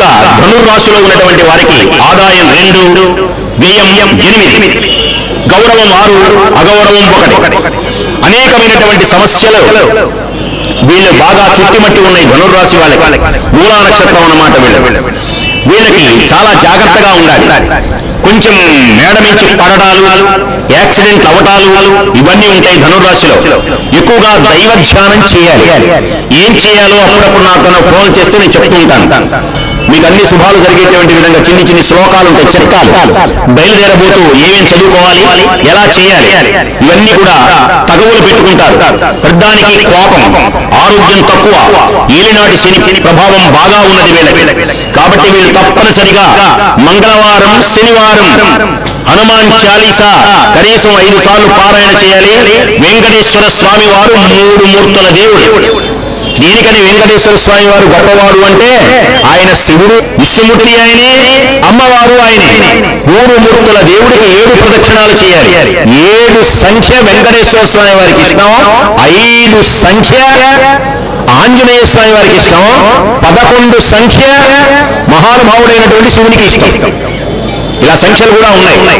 ఇక ధనుర్రాశిలో ఉన్నటువంటి వారికి ఆదాయం రెండు వ్యయం ఎనిమిది. గౌరవం ఆరు అగౌరవం ఒకటి. అనేకమైనటువంటి సమస్యలు వీళ్ళు బాగా చుట్టుమట్టి ఉన్నాయి ధనుర్రాశి వాళ్ళకి మూలా నక్షత్రం అన్నమాట వీళ్ళు. వీళ్ళకి చాలా జాగ్రత్తగా ఉండాలి. కొంచెం మేడ నుంచి పడడాలు యాక్సిడెంట్ అవటాలు ఇవన్నీ ఉంటాయి ధనుర్రాశిలో. ఎక్కువగా దైవ ధ్యానం చేయాలి. ఏం చేయాలో అప్పుడప్పుడు నాకు నాకు ఫోన్ చేస్తే నేను చెప్తూ ఉంటాను మీకు అన్ని శుభాలు జరిగేటువంటి విధంగా చిన్ని చిన్ని శ్లోకాలతో ఉంటాయి చిట్కాలు బయలుదేరబోతూ ఏమేం చదువుకోవాలి ఎలా చేయాలి ఇవన్నీ కూడా తగవులు పెట్టుకుంటారు. ప్రధానికి కోపం ఆరోగ్యం తక్కువ ఏలినాటి శని ప్రభావం బాగా ఉన్నది వీళ్ళకి కాబట్టి వీళ్ళు తప్పనిసరిగా మంగళవారం శనివారం హనుమాన్ చాలీసా కనీసం ఐదు సార్లు పారాయణ చేయాలి. వెంకటేశ్వర స్వామి వారు మూడు మూర్తుల దేవుడు. దేనికని వెంకటేశ్వర స్వామి వారు గొప్పవాడు అంటే ఆయన శివుడు విష్ణుమూర్తి ఆయనే అమ్మవారు ఆయనే. మూడు మూర్తుల దేవుడికి ఏడు ప్రదక్షిణాలు చేయాలి. ఏడు సంఖ్య వెంకటేశ్వర స్వామి వారికి ఇష్టం ఐదు సంఖ్య ఆంజనేయ స్వామి వారికి ఇష్టం పదకొండు సంఖ్య మహానుభావుడైనటువంటి శివునికి ఇష్టం. ఇలా సంఖ్యలు కూడా ఉన్నాయి.